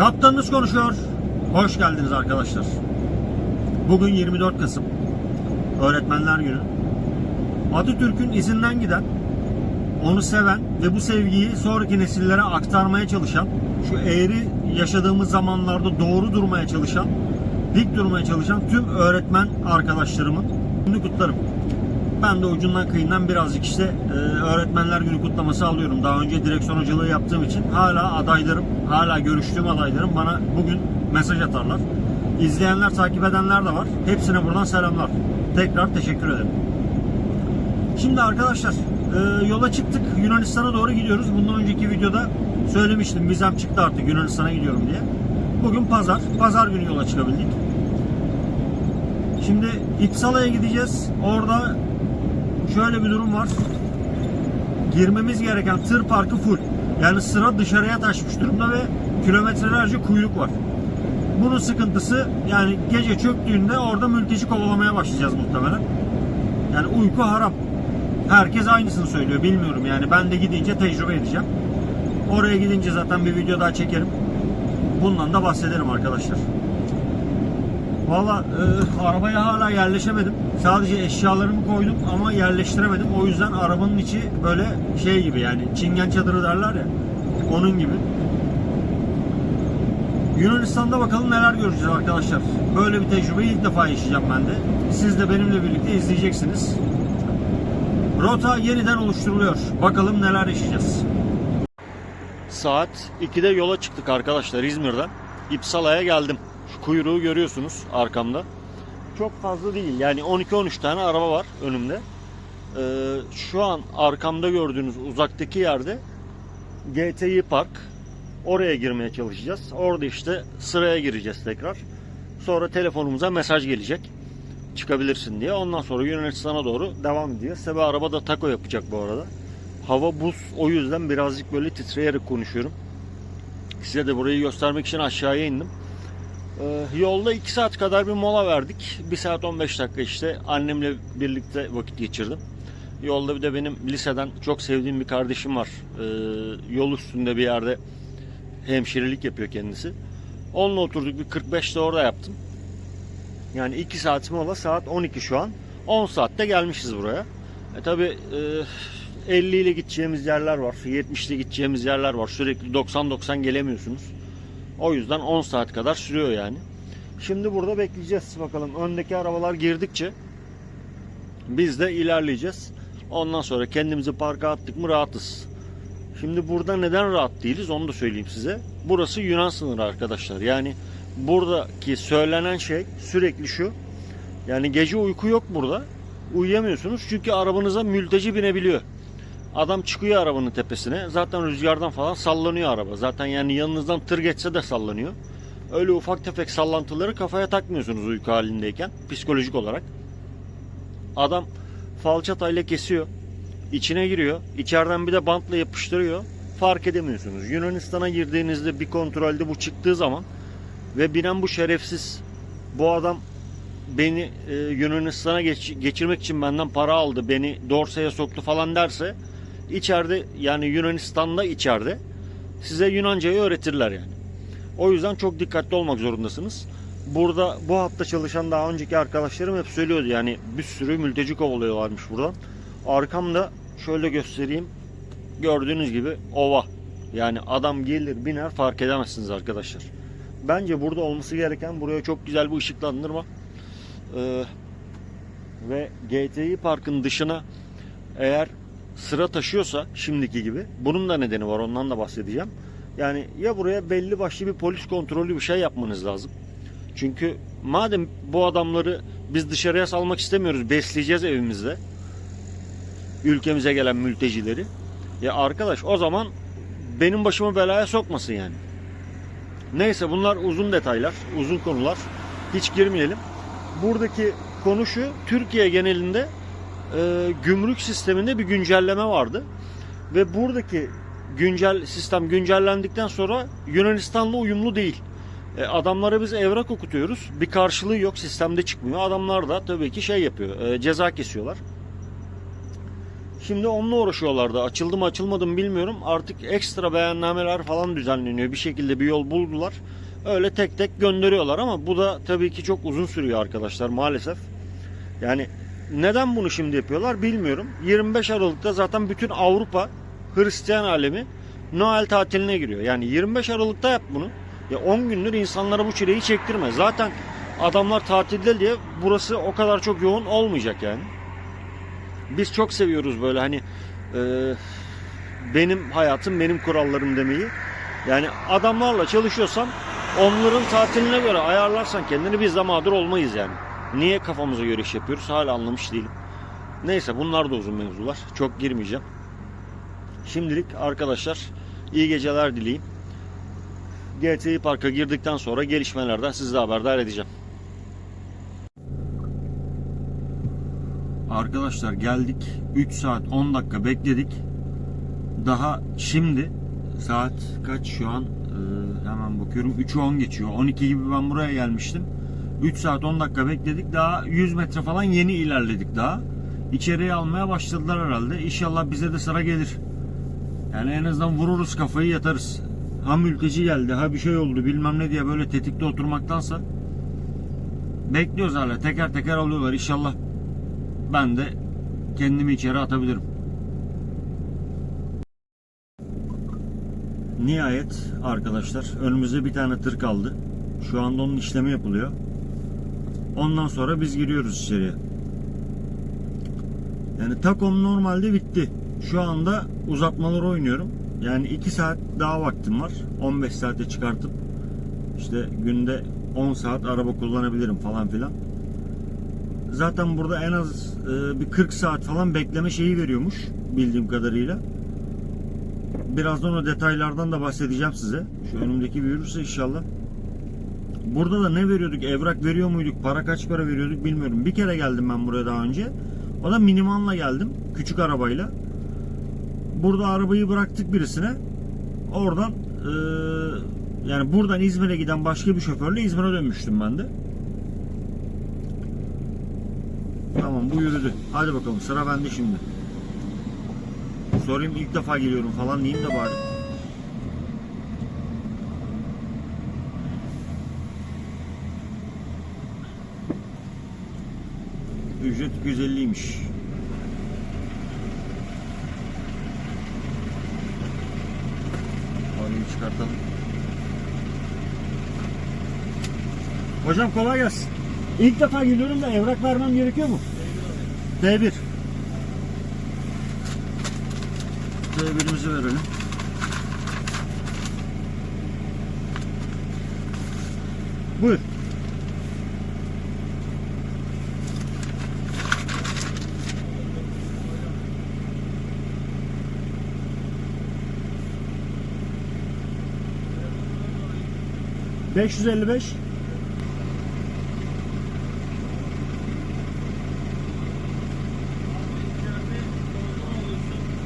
Kaptanınız konuşuyor. Hoş geldiniz arkadaşlar. Bugün 24 Kasım. Öğretmenler Günü. Atatürk'ün izinden giden, onu seven ve bu sevgiyi sonraki nesillere aktarmaya çalışan, şu eğri yaşadığımız zamanlarda doğru durmaya çalışan, dik durmaya çalışan tüm öğretmen arkadaşlarımın günü kutlarım. Ben de ucundan kıyından birazcık işte e, öğretmenler günü kutlaması alıyorum. Daha önce direksiyon hocalığı yaptığım için hala adaylarım, hala görüştüğüm adaylarım bana bugün mesaj atarlar. İzleyenler, takip edenler de var. Hepsine buradan selamlar. Tekrar teşekkür ederim. Şimdi arkadaşlar e, yola çıktık. Yunanistan'a doğru gidiyoruz. Bundan önceki videoda söylemiştim. Vizem çıktı artık Yunanistan'a gidiyorum diye. Bugün pazar. Pazar günü yola çıkabildik. Şimdi İpsala'ya gideceğiz. Orada şöyle bir durum var. Girmemiz gereken tır parkı full. Yani sıra dışarıya taşmış durumda ve kilometrelerce kuyruk var. Bunun sıkıntısı yani gece çöktüğünde orada mülteci kovalamaya başlayacağız muhtemelen. Yani uyku haram. Herkes aynısını söylüyor. Bilmiyorum yani. Ben de gidince tecrübe edeceğim. Oraya gidince zaten bir video daha çekerim. Bundan da bahsederim arkadaşlar. Valla e, arabaya hala yerleşemedim. Sadece eşyalarımı koydum ama yerleştiremedim. O yüzden arabanın içi böyle şey gibi yani çingen çadırı derler ya. Onun gibi. Yunanistan'da bakalım neler göreceğiz arkadaşlar. Böyle bir tecrübeyi ilk defa yaşayacağım ben de. Siz de benimle birlikte izleyeceksiniz. Rota yeniden oluşturuluyor. Bakalım neler yaşayacağız. Saat 2'de yola çıktık arkadaşlar İzmir'den. İpsala'ya geldim. Şu kuyruğu görüyorsunuz arkamda. Çok fazla değil. Yani 12-13 tane araba var önümde. Ee, şu an arkamda gördüğünüz uzaktaki yerde GTI Park. Oraya girmeye çalışacağız. Orada işte sıraya gireceğiz tekrar. Sonra telefonumuza mesaj gelecek. Çıkabilirsin diye. Ondan sonra Yunanistan'a doğru devam edeceğiz. Tabi araba da taco yapacak bu arada. Hava buz. O yüzden birazcık böyle titreyerek konuşuyorum. Size de burayı göstermek için aşağıya indim. Ee, yolda 2 saat kadar bir mola verdik. 1 saat 15 dakika işte annemle birlikte vakit geçirdim. Yolda bir de benim liseden çok sevdiğim bir kardeşim var. Ee, yol üstünde bir yerde hemşirelik yapıyor kendisi. Onunla oturduk bir 45 de orada yaptım. Yani 2 saat mola saat 12 şu an. 10 saatte gelmişiz buraya. E tabi e, 50 ile gideceğimiz yerler var. 70 ile gideceğimiz yerler var. Sürekli 90-90 gelemiyorsunuz. O yüzden 10 saat kadar sürüyor yani. Şimdi burada bekleyeceğiz bakalım. Öndeki arabalar girdikçe biz de ilerleyeceğiz. Ondan sonra kendimizi parka attık mı rahatız. Şimdi burada neden rahat değiliz onu da söyleyeyim size. Burası Yunan sınırı arkadaşlar. Yani buradaki söylenen şey sürekli şu. Yani gece uyku yok burada. Uyuyamıyorsunuz çünkü arabanıza mülteci binebiliyor. Adam çıkıyor arabanın tepesine. Zaten rüzgardan falan sallanıyor araba. Zaten yani yanınızdan tır geçse de sallanıyor. Öyle ufak tefek sallantıları kafaya takmıyorsunuz uyku halindeyken psikolojik olarak. Adam falçatayla kesiyor. içine giriyor. içeriden bir de bantla yapıştırıyor. Fark edemiyorsunuz. Yunanistan'a girdiğinizde bir kontrolde bu çıktığı zaman ve binen bu şerefsiz bu adam beni e, Yunanistan'a geç, geçirmek için benden para aldı. Beni Dorsa'ya soktu falan derse içeride yani Yunanistan'da içeride size Yunancayı öğretirler yani. O yüzden çok dikkatli olmak zorundasınız. Burada bu hatta çalışan daha önceki arkadaşlarım hep söylüyordu yani bir sürü mülteci kovalıyorlarmış buradan. Arkamda şöyle göstereyim. Gördüğünüz gibi ova. Yani adam gelir biner fark edemezsiniz arkadaşlar. Bence burada olması gereken buraya çok güzel bir ışıklandırma. Ee, ve GTI Park'ın dışına eğer sıra taşıyorsa şimdiki gibi bunun da nedeni var ondan da bahsedeceğim. Yani ya buraya belli başlı bir polis kontrolü bir şey yapmanız lazım. Çünkü madem bu adamları biz dışarıya salmak istemiyoruz, besleyeceğiz evimizde. Ülkemize gelen mültecileri. Ya arkadaş o zaman benim başımı belaya sokmasın yani. Neyse bunlar uzun detaylar, uzun konular. Hiç girmeyelim. Buradaki konu şu, Türkiye genelinde e, gümrük sisteminde bir güncelleme vardı. Ve buradaki güncel sistem güncellendikten sonra Yunanistan'la uyumlu değil. E, adamlara biz evrak okutuyoruz. Bir karşılığı yok sistemde çıkmıyor. Adamlar da tabii ki şey yapıyor. e, ceza kesiyorlar. Şimdi onunla uğraşıyorlardı. Açıldı mı açılmadı mı bilmiyorum. Artık ekstra beyannameler falan düzenleniyor. Bir şekilde bir yol buldular. Öyle tek tek gönderiyorlar ama bu da tabii ki çok uzun sürüyor arkadaşlar maalesef. Yani neden bunu şimdi yapıyorlar bilmiyorum. 25 Aralık'ta zaten bütün Avrupa Hristiyan alemi Noel tatiline giriyor. Yani 25 Aralık'ta yap bunu. Ya 10 gündür insanlara bu çileyi çektirme. Zaten adamlar tatilde diye burası o kadar çok yoğun olmayacak yani. Biz çok seviyoruz böyle hani e, benim hayatım benim kurallarım demeyi. Yani adamlarla çalışıyorsan onların tatiline göre ayarlarsan kendini biz de mağdur olmayız yani. Niye kafamıza göre iş yapıyoruz hala anlamış değilim. Neyse bunlar da uzun mevzular. Çok girmeyeceğim. Şimdilik arkadaşlar iyi geceler dileyim. GTI Park'a girdikten sonra gelişmelerden sizi haberdar edeceğim. Arkadaşlar geldik. 3 saat 10 dakika bekledik. Daha şimdi saat kaç şu an? Ee, hemen bakıyorum. 3'ü 10 geçiyor. 12 gibi ben buraya gelmiştim. 3 saat 10 dakika bekledik. Daha 100 metre falan yeni ilerledik daha. İçeriye almaya başladılar herhalde. İnşallah bize de sıra gelir. Yani en azından vururuz kafayı yatarız. Ha mülteci geldi ha bir şey oldu bilmem ne diye böyle tetikte oturmaktansa bekliyoruz hala teker teker alıyorlar İnşallah ben de kendimi içeri atabilirim. Nihayet arkadaşlar önümüzde bir tane tır kaldı. Şu anda onun işlemi yapılıyor. Ondan sonra biz giriyoruz içeriye. Yani takom normalde bitti. Şu anda uzatmaları oynuyorum. Yani 2 saat daha vaktim var. 15 saate çıkartıp işte günde 10 saat araba kullanabilirim falan filan. Zaten burada en az e, bir 40 saat falan bekleme şeyi veriyormuş bildiğim kadarıyla. Birazdan o detaylardan da bahsedeceğim size. Şu önümdeki bir yürürse inşallah. Burada da ne veriyorduk? Evrak veriyor muyduk? Para kaç para veriyorduk bilmiyorum. Bir kere geldim ben buraya daha önce. O da minimanla geldim. Küçük arabayla. Burada arabayı bıraktık birisine. Oradan e, yani buradan İzmir'e giden başka bir şoförle İzmir'e dönmüştüm ben de. Tamam bu yürüdü. Hadi bakalım sıra bende şimdi. Sorayım ilk defa geliyorum falan diyeyim de bari. Ücret 250'ymiş. Parayı çıkartalım. Hocam kolay gelsin. İlk defa geliyorum da evrak vermem gerekiyor mu? D1. D1'imizi verelim. Buyur. Beş yüz elli beş.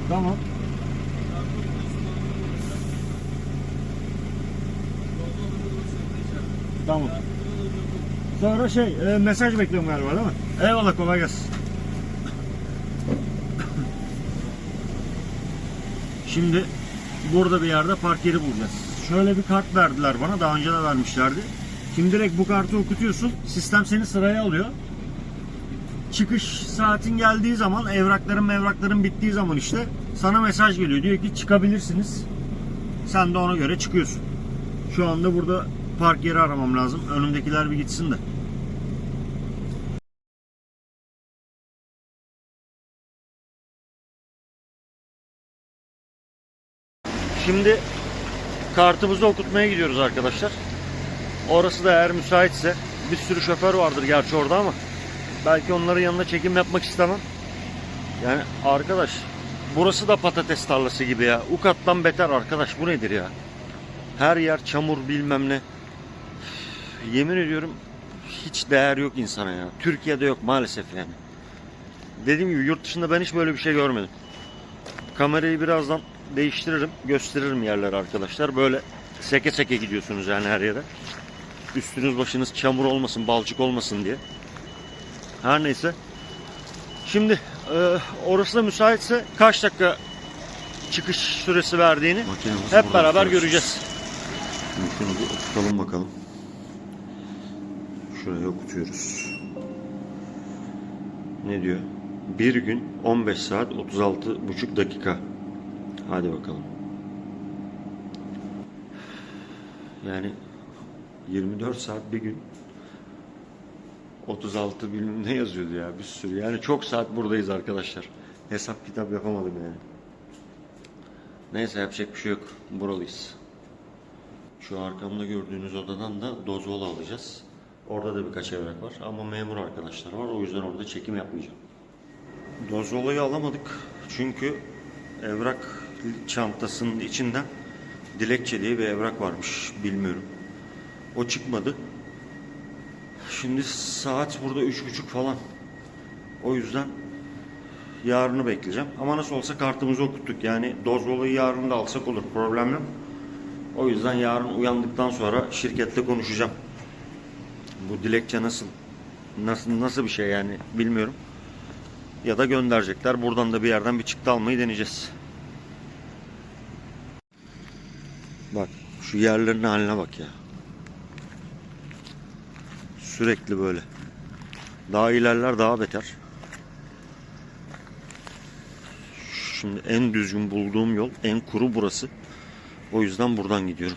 Tamam. Tamam. Sonra şey e, mesaj bekliyorum galiba değil mi? Eyvallah kolay gelsin. Şimdi burada bir yerde park yeri bulacağız. Şöyle bir kart verdiler bana. Daha önce de vermişlerdi. Şimdi direkt bu kartı okutuyorsun. Sistem seni sıraya alıyor. Çıkış saatin geldiği zaman evrakların evrakların bittiği zaman işte sana mesaj geliyor. Diyor ki çıkabilirsiniz. Sen de ona göre çıkıyorsun. Şu anda burada park yeri aramam lazım. Önümdekiler bir gitsin de. Şimdi kartımızı okutmaya gidiyoruz arkadaşlar. Orası da eğer müsaitse bir sürü şoför vardır gerçi orada ama belki onların yanına çekim yapmak istemem. Yani arkadaş burası da patates tarlası gibi ya. Ukat'tan beter arkadaş bu nedir ya? Her yer çamur bilmem ne. Yemin ediyorum hiç değer yok insana ya. Türkiye'de yok maalesef yani. Dediğim gibi yurt dışında ben hiç böyle bir şey görmedim. Kamerayı birazdan değiştiririm, gösteririm yerleri arkadaşlar. Böyle seke seke gidiyorsunuz yani her yere. Üstünüz başınız çamur olmasın, balçık olmasın diye. Her neyse. Şimdi e, orası da müsaitse kaç dakika çıkış süresi verdiğini Makinemiz hep beraber göreceğiz. Şimdi şunu bir tutalım bakalım. Şuraya okutuyoruz. Ne diyor? Bir gün 15 saat 36 buçuk dakika. Hadi bakalım. Yani 24 saat bir gün 36 bilmem ne yazıyordu ya bir sürü. Yani çok saat buradayız arkadaşlar. Hesap kitap yapamadım yani. Neyse yapacak bir şey yok. Buralıyız. Şu arkamda gördüğünüz odadan da dozvolu alacağız. Orada da birkaç evrak var ama memur arkadaşlar var. O yüzden orada çekim yapmayacağım. Dozvolayı alamadık çünkü evrak çantasının içinden dilekçe diye bir evrak varmış. Bilmiyorum. O çıkmadı. Şimdi saat burada üç buçuk falan. O yüzden yarını bekleyeceğim. Ama nasıl olsa kartımızı okuttuk. Yani dozvolayı yarın da alsak olur. Problem yok. O yüzden yarın uyandıktan sonra şirketle konuşacağım. Bu dilekçe nasıl nasıl nasıl bir şey yani bilmiyorum. Ya da gönderecekler. Buradan da bir yerden bir çıktı almayı deneyeceğiz. Bak şu yerlerin haline bak ya. Sürekli böyle. Daha ilerler daha beter. Şimdi en düzgün bulduğum yol en kuru burası. O yüzden buradan gidiyorum.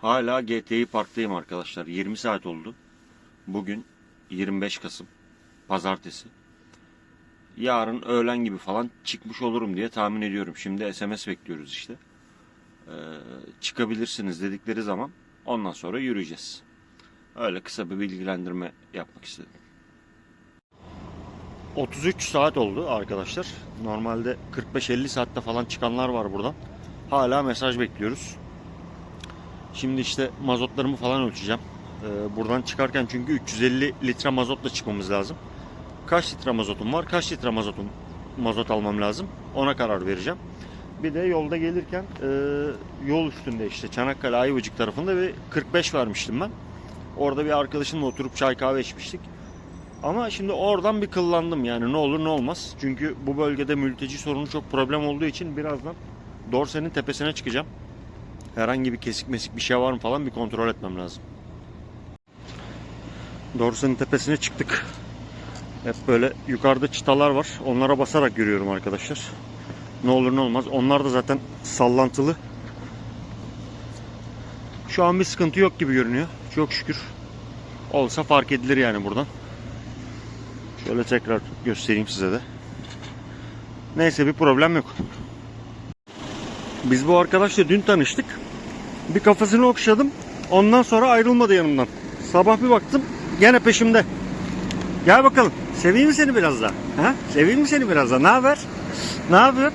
Hala GTI Park'tayım arkadaşlar. 20 saat oldu. Bugün 25 Kasım. Pazartesi. Yarın öğlen gibi falan çıkmış olurum diye tahmin ediyorum. Şimdi SMS bekliyoruz işte. Ee, çıkabilirsiniz dedikleri zaman ondan sonra yürüyeceğiz. Öyle kısa bir bilgilendirme yapmak istedim. 33 saat oldu arkadaşlar. Normalde 45-50 saatte falan çıkanlar var buradan. Hala mesaj bekliyoruz. Şimdi işte mazotlarımı falan ölçeceğim. Ee, buradan çıkarken çünkü 350 litre mazotla çıkmamız lazım. Kaç litre mazotum var? Kaç litre mazotum mazot almam lazım? Ona karar vereceğim. Bir de yolda gelirken e, yol üstünde işte Çanakkale Ayvacık tarafında bir 45 vermiştim ben. Orada bir arkadaşımla oturup çay kahve içmiştik. Ama şimdi oradan bir kıllandım yani ne olur ne olmaz. Çünkü bu bölgede mülteci sorunu çok problem olduğu için birazdan Dorse'nin tepesine çıkacağım. Herhangi bir kesik mesik bir şey var mı falan bir kontrol etmem lazım. Dorse'nin tepesine çıktık. Hep böyle yukarıda çıtalar var. Onlara basarak yürüyorum arkadaşlar. Ne olur ne olmaz. Onlar da zaten sallantılı. Şu an bir sıkıntı yok gibi görünüyor. Çok şükür. Olsa fark edilir yani buradan. Şöyle tekrar göstereyim size de. Neyse bir problem yok. Biz bu arkadaşla dün tanıştık. Bir kafasını okşadım. Ondan sonra ayrılmadı yanımdan. Sabah bir baktım gene peşimde. Gel bakalım. Seveyim mi seni biraz daha? Ha? Seveyim mi seni biraz daha? Ne haber? Ne yapıyor?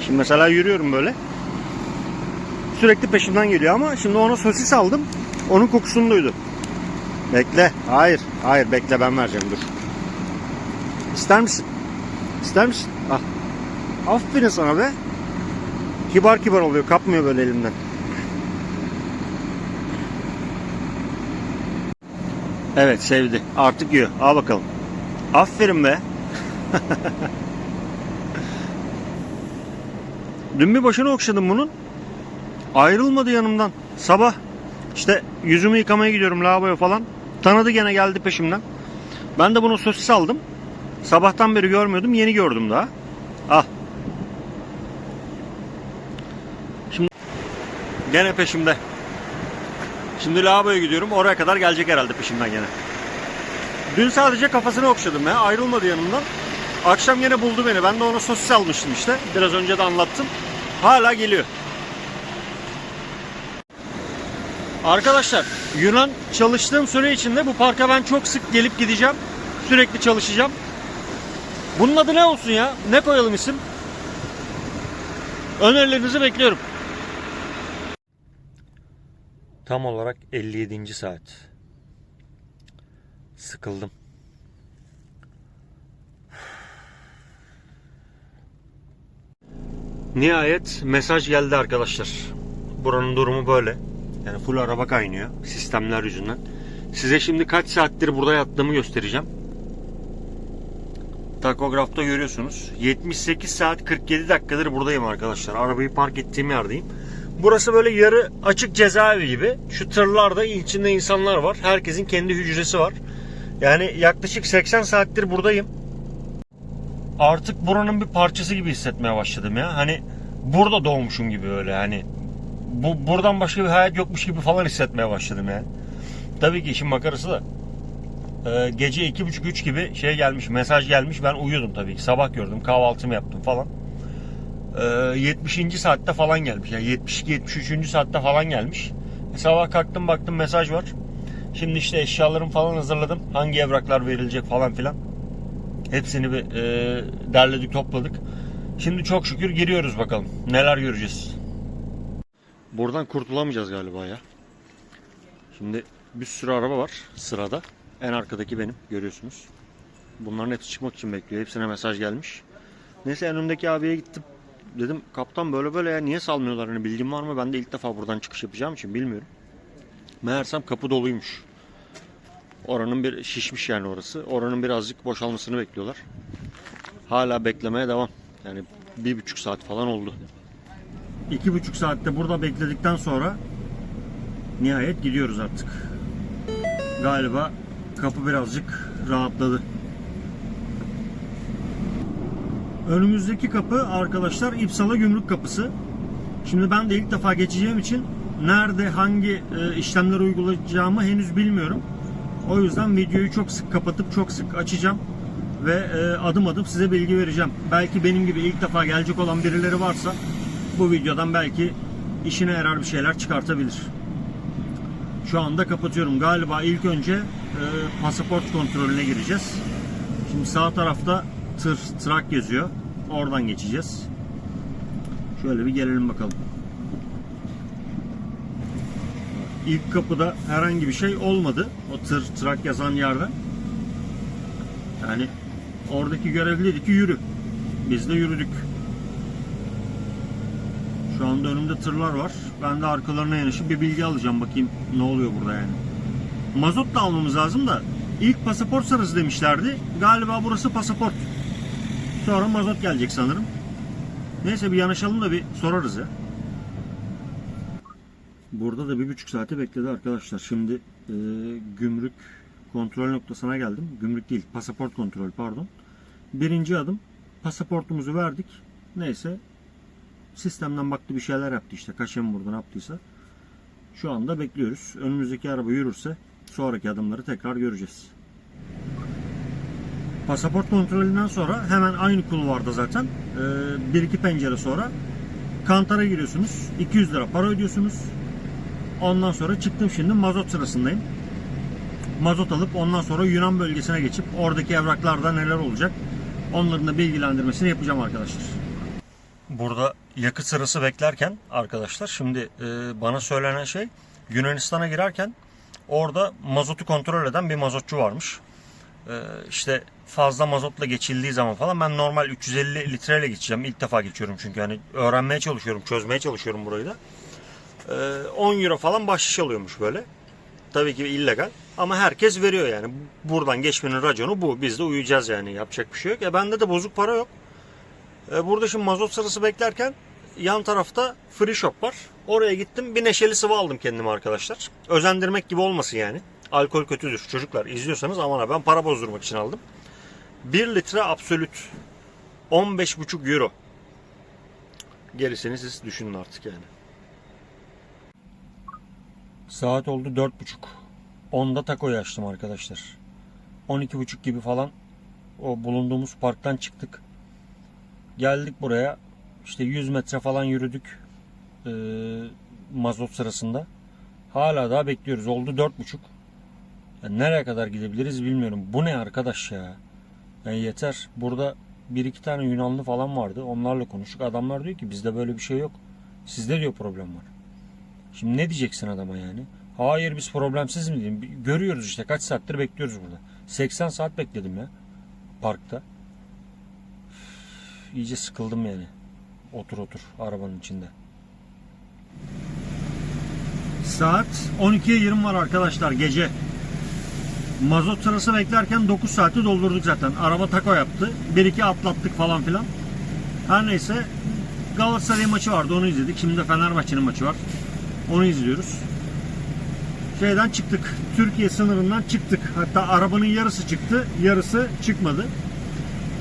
Şimdi mesela yürüyorum böyle. Sürekli peşimden geliyor ama şimdi ona sosis aldım. Onun kokusunu duydu. Bekle. Hayır. Hayır bekle ben vereceğim dur. İster misin? İster misin? Al. Aferin sana be. Kibar kibar oluyor. Kapmıyor böyle elimden. Evet sevdi. Artık yiyor. Al bakalım. Aferin be. Dün bir başını okşadım bunun. Ayrılmadı yanımdan. Sabah işte yüzümü yıkamaya gidiyorum lavaboya falan. Tanıdı gene geldi peşimden. Ben de bunu sosis aldım. Sabahtan beri görmüyordum. Yeni gördüm daha. Al. Şimdi gene peşimde. Şimdi lavaboya gidiyorum. Oraya kadar gelecek herhalde peşimden gene. Dün sadece kafasını okşadım ya. Ayrılmadı yanımdan. Akşam yine buldu beni. Ben de ona sosis almıştım işte. Biraz önce de anlattım. Hala geliyor. Arkadaşlar Yunan çalıştığım süre içinde bu parka ben çok sık gelip gideceğim. Sürekli çalışacağım. Bunun adı ne olsun ya? Ne koyalım isim? Önerilerinizi bekliyorum. Tam olarak 57. saat. Sıkıldım. Nihayet mesaj geldi arkadaşlar. Buranın durumu böyle. Yani full araba kaynıyor sistemler yüzünden. Size şimdi kaç saattir burada yattığımı göstereceğim. Takografta görüyorsunuz. 78 saat 47 dakikadır buradayım arkadaşlar. Arabayı park ettiğim yerdeyim. Burası böyle yarı açık cezaevi gibi. Şu tırlarda içinde insanlar var. Herkesin kendi hücresi var. Yani yaklaşık 80 saattir buradayım. Artık buranın bir parçası gibi hissetmeye başladım ya. Hani burada doğmuşum gibi öyle hani. Bu buradan başka bir hayat yokmuş gibi falan hissetmeye başladım yani. Tabii ki işin makarası da. Ee, gece iki buçuk üç gibi şey gelmiş, mesaj gelmiş. Ben uyuyordum tabii ki. Sabah gördüm, kahvaltımı yaptım falan. Ee, 70. saatte falan gelmiş. Yani 72 73. saatte falan gelmiş. E, sabah kalktım baktım mesaj var. Şimdi işte eşyalarımı falan hazırladım. Hangi evraklar verilecek falan filan. Hepsini bir e, derledik, topladık. Şimdi çok şükür giriyoruz bakalım. Neler göreceğiz. Buradan kurtulamayacağız galiba ya. Şimdi bir sürü araba var sırada. En arkadaki benim görüyorsunuz. Bunların hepsi çıkmak için bekliyor. Hepsine mesaj gelmiş. Neyse en öndeki abiye gittim. Dedim kaptan böyle böyle ya niye salmıyorlar? Hani bilgin var mı? Ben de ilk defa buradan çıkış yapacağım için bilmiyorum. Meğersem kapı doluymuş. Oranın bir şişmiş yani orası. Oranın birazcık boşalmasını bekliyorlar. Hala beklemeye devam. Yani bir buçuk saat falan oldu. İki buçuk saatte burada bekledikten sonra nihayet gidiyoruz artık. Galiba kapı birazcık rahatladı. Önümüzdeki kapı arkadaşlar İpsala Gümrük Kapısı. Şimdi ben de ilk defa geçeceğim için nerede hangi e, işlemler uygulayacağımı henüz bilmiyorum. O yüzden videoyu çok sık kapatıp çok sık açacağım ve e, adım adım size bilgi vereceğim. Belki benim gibi ilk defa gelecek olan birileri varsa bu videodan belki işine yarar bir şeyler çıkartabilir. Şu anda kapatıyorum. Galiba ilk önce e, pasaport kontrolüne gireceğiz. Şimdi sağ tarafta tır, trak yazıyor. Oradan geçeceğiz. Şöyle bir gelelim bakalım. İlk kapıda herhangi bir şey olmadı. O tır, trak yazan yerde. Yani oradaki görevli dedi ki yürü. Biz de yürüdük. Şu anda önümde tırlar var. Ben de arkalarına yanaşıp bir bilgi alacağım. Bakayım ne oluyor burada yani. Mazot da almamız lazım da ilk pasaport sırası demişlerdi. Galiba burası pasaport. Sonra mazot gelecek sanırım. Neyse bir yanaşalım da bir sorarız ya. Burada da bir buçuk saate bekledi arkadaşlar. Şimdi e, gümrük kontrol noktasına geldim. Gümrük değil, pasaport kontrol pardon. Birinci adım pasaportumuzu verdik. Neyse sistemden baktı bir şeyler yaptı işte. Kaşem burada yaptıysa. Şu anda bekliyoruz. Önümüzdeki araba yürürse sonraki adımları tekrar göreceğiz. Pasaport kontrolünden sonra hemen aynı kulvarda zaten e, bir iki pencere sonra kantara giriyorsunuz. 200 lira para ödüyorsunuz. Ondan sonra çıktım şimdi mazot sırasındayım. Mazot alıp ondan sonra Yunan bölgesine geçip oradaki evraklarda neler olacak onların da bilgilendirmesini yapacağım arkadaşlar. Burada yakıt sırası beklerken arkadaşlar şimdi e, bana söylenen şey Yunanistan'a girerken orada mazotu kontrol eden bir mazotçu varmış. E, işte fazla mazotla geçildiği zaman falan ben normal 350 litreyle geçeceğim. İlk defa geçiyorum çünkü hani öğrenmeye çalışıyorum, çözmeye çalışıyorum burayı da. E, 10 euro falan bahşiş alıyormuş böyle. Tabii ki illegal ama herkes veriyor yani. Buradan geçmenin raconu bu. Biz de uyuyacağız yani yapacak bir şey yok. E bende de bozuk para yok. E, Burada şimdi mazot sırası beklerken yan tarafta free shop var. Oraya gittim bir neşeli sıvı aldım kendime arkadaşlar. Özendirmek gibi olmasın yani. Alkol kötüdür. Çocuklar izliyorsanız aman ha ben para bozdurmak için aldım. 1 litre absolut 15,5 euro. Gerisini siz düşünün artık yani. Saat oldu 4.30. 10'da takoyu açtım arkadaşlar. 12.30 gibi falan o bulunduğumuz parktan çıktık. Geldik buraya. İşte 100 metre falan yürüdük. Ee, mazot sırasında. Hala daha bekliyoruz. Oldu 4.30. Yani nereye kadar gidebiliriz bilmiyorum. Bu ne arkadaş ya? Yani yeter. Burada bir iki tane Yunanlı falan vardı. Onlarla konuştuk. Adamlar diyor ki bizde böyle bir şey yok. Sizde diyor problem var. Şimdi ne diyeceksin adama yani? Hayır biz problemsiz mi diyeyim? Görüyoruz işte kaç saattir bekliyoruz burada. 80 saat bekledim ya. Parkta. Üf, İyice sıkıldım yani. Otur otur arabanın içinde. Saat 12'ye 20 var arkadaşlar gece. Mazot sırası beklerken 9 saati doldurduk zaten. Araba tako yaptı. 1-2 atlattık falan filan. Her neyse Galatasaray maçı vardı onu izledik. Şimdi de Fenerbahçe'nin maçı var. Onu izliyoruz. Şeyden çıktık. Türkiye sınırından çıktık. Hatta arabanın yarısı çıktı, yarısı çıkmadı.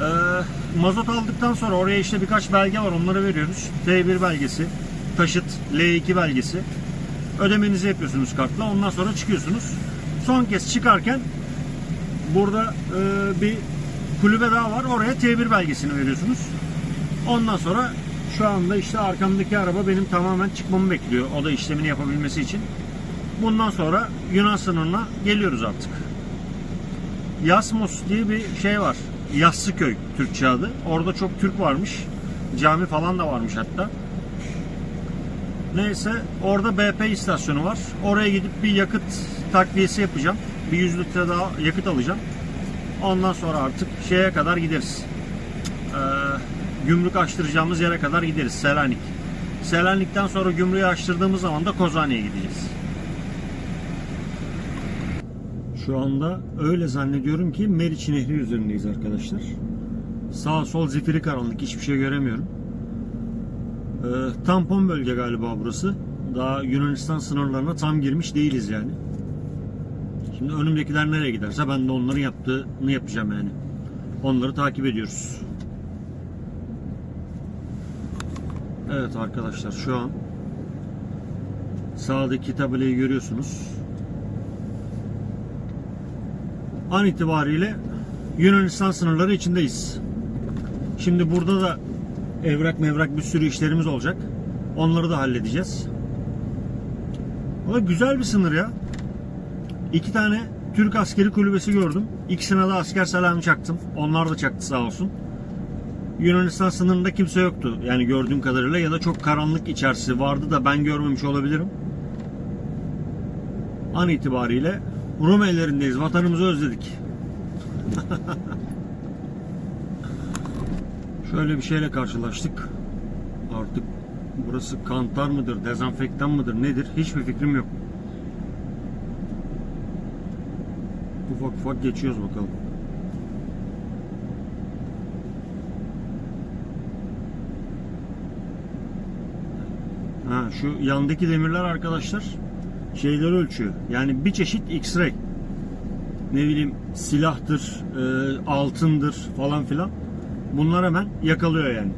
Ee, mazot aldıktan sonra oraya işte birkaç belge var onları veriyoruz. T1 belgesi, taşıt, L2 belgesi. Ödemenizi yapıyorsunuz kartla. Ondan sonra çıkıyorsunuz. Son kez çıkarken burada e, bir kulübe daha var. Oraya T1 belgesini veriyorsunuz. Ondan sonra şu anda işte arkamdaki araba benim tamamen çıkmamı bekliyor. O da işlemini yapabilmesi için. Bundan sonra Yunan sınırına geliyoruz artık. Yasmos diye bir şey var. Yassıköy Türkçe adı. Orada çok Türk varmış. Cami falan da varmış hatta. Neyse orada BP istasyonu var. Oraya gidip bir yakıt takviyesi yapacağım. Bir 100 litre daha yakıt alacağım. Ondan sonra artık şeye kadar gideriz. Ee, gümrük açtıracağımız yere kadar gideriz. Selanik. Selanik'ten sonra gümrüğü açtırdığımız zaman da Kozani'ye gideceğiz. Şu anda öyle zannediyorum ki Meriç Nehri üzerindeyiz arkadaşlar. Sağ sol zifiri karanlık hiçbir şey göremiyorum. Ee, tampon bölge galiba burası. Daha Yunanistan sınırlarına tam girmiş değiliz yani. Şimdi önümdekiler nereye giderse ben de onların yaptığını yapacağım yani. Onları takip ediyoruz. Evet arkadaşlar şu an sağdaki tabelayı görüyorsunuz. An itibariyle Yunanistan sınırları içindeyiz. Şimdi burada da evrak mevrak bir sürü işlerimiz olacak. Onları da halledeceğiz. Ama güzel bir sınır ya. İki tane Türk askeri kulübesi gördüm. İkisine de asker selamı çaktım. Onlar da çaktı sağ olsun. Yunanistan sınırında kimse yoktu. Yani gördüğüm kadarıyla ya da çok karanlık içerisi vardı da ben görmemiş olabilirim. An itibariyle Rum ellerindeyiz. Vatanımızı özledik. Şöyle bir şeyle karşılaştık. Artık burası kantar mıdır, dezenfektan mıdır, nedir? Hiçbir fikrim yok. Ufak ufak geçiyoruz bakalım. Ha, şu yandaki demirler arkadaşlar şeyleri ölçüyor. Yani bir çeşit X-ray. Ne bileyim silahtır, e, altındır falan filan. Bunlar hemen yakalıyor yani.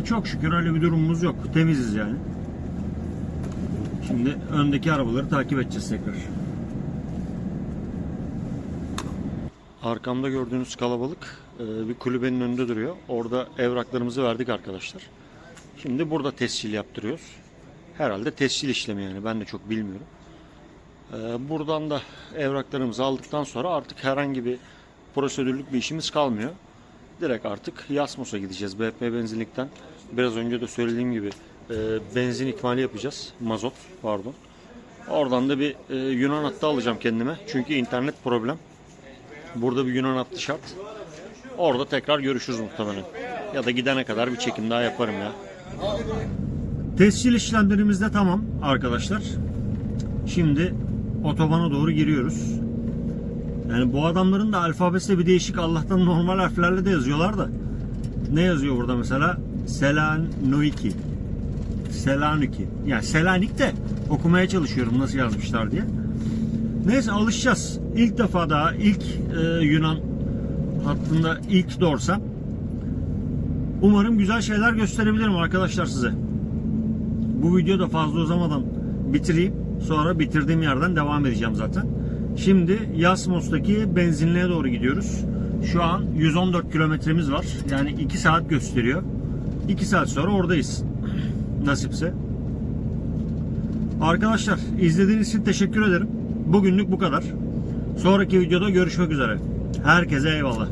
E çok şükür öyle bir durumumuz yok. Temiziz yani. Şimdi öndeki arabaları takip edeceğiz tekrar. Arkamda gördüğünüz kalabalık e, bir kulübenin önünde duruyor. Orada evraklarımızı verdik arkadaşlar. Şimdi burada tescil yaptırıyoruz. Herhalde tescil işlemi yani ben de çok bilmiyorum. E, Buradan da evraklarımızı aldıktan sonra artık herhangi bir prosedürlük bir işimiz kalmıyor. Direkt artık Yasmos'a gideceğiz BP benzinlikten. Biraz önce de söylediğim gibi e, benzin ikmali yapacağız. Mazot pardon. Oradan da bir Yunan hattı alacağım kendime. Çünkü internet problem. Burada bir Yunan hattı şart. Orada tekrar görüşürüz muhtemelen. Ya da gidene kadar bir çekim daha yaparım ya. Tescil işlemlerimiz de tamam arkadaşlar. Şimdi otobana doğru giriyoruz. Yani bu adamların da alfabesi bir değişik Allah'tan normal harflerle de yazıyorlar da. Ne yazıyor burada mesela? Selanuiki. Selanuki. Yani Selanik de okumaya çalışıyorum nasıl yazmışlar diye. Neyse alışacağız. İlk defa daha ilk e, Yunan hattında ilk dorsam. Umarım güzel şeyler gösterebilirim arkadaşlar size. Bu videoda fazla uzamadan bitireyim. Sonra bitirdiğim yerden devam edeceğim zaten. Şimdi Yasmos'taki benzinliğe doğru gidiyoruz. Şu an 114 kilometremiz var. Yani 2 saat gösteriyor. 2 saat sonra oradayız. Nasipse. Arkadaşlar izlediğiniz için teşekkür ederim. Bugünlük bu kadar. Sonraki videoda görüşmek üzere. Herkese eyvallah.